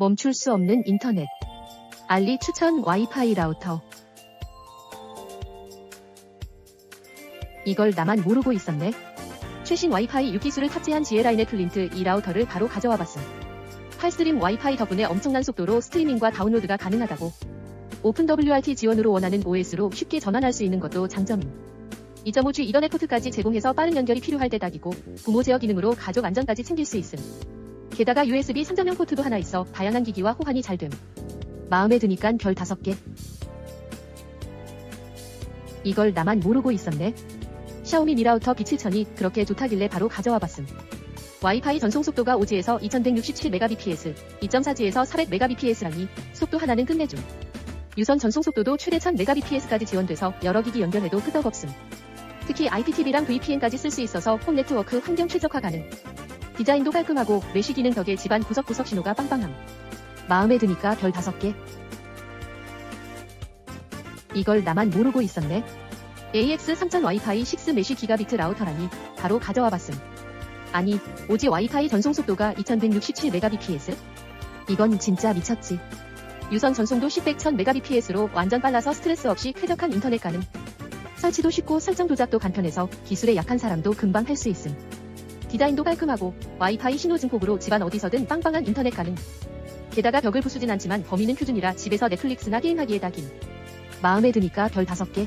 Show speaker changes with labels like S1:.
S1: 멈출 수 없는 인터넷. 알리 추천 와이파이 라우터. 이걸 나만 모르고 있었네. 최신 와이파이 6기술을 탑재한 지에라인의 플린트 이 라우터를 바로 가져와 봤음. 팔스트림 와이파이 덕분에 엄청난 속도로 스트리밍과 다운로드가 가능하다고. 오픈 WRT 지원으로 원하는 OS로 쉽게 전환할 수 있는 것도 장점임. 2.5G 이더넷 포트까지 제공해서 빠른 연결이 필요할 때 딱이고 부모 제어 기능으로 가족 안전까지 챙길 수 있음. 게다가 USB 3.0 포트도 하나 있어 다양한 기기와 호환이 잘 됨. 마음에 드니깐 별 5개. 이걸 나만 모르고 있었네. 샤오미 미라우터 B7000이 그렇게 좋다길래 바로 가져와 봤음. 와이파이 전송 속도가 5G에서 2167Mbps, 2.4G에서 400Mbps라니 속도 하나는 끝내줌. 유선 전송 속도도 최대 1000Mbps까지 지원돼서 여러 기기 연결해도 끄덕없음. 특히 IPTV랑 VPN까지 쓸 수 있어서 홈 네트워크 환경 최적화 가능. 디자인도 깔끔하고 메쉬 기능 덕에 집안 구석구석 신호가 빵빵함. 마음에 드니까 별 5개. 이걸 나만 모르고 있었네. AX 3000 와이파이 6 메쉬 기가비트 라우터라니 바로 가져와 봤음. 아니, 오지 와이파이 전송 속도가 2167Mbps? 이건 진짜 미쳤지. 유선 전송도 10, 100, 1000Mbps로 완전 빨라서 스트레스 없이 쾌적한 인터넷 가능. 설치도 쉽고 설정 조작도 간편해서 기술에 약한 사람도 금방 할 수 있음. 디자인도 깔끔하고 와이파이 신호 증폭으로 집안 어디서든 빵빵한 인터넷 가능. 게다가 벽을 부수진 않지만 범위는 표준이라 집에서 넷플릭스나 게임하기에 딱임. 마음에 드니까 별 5개.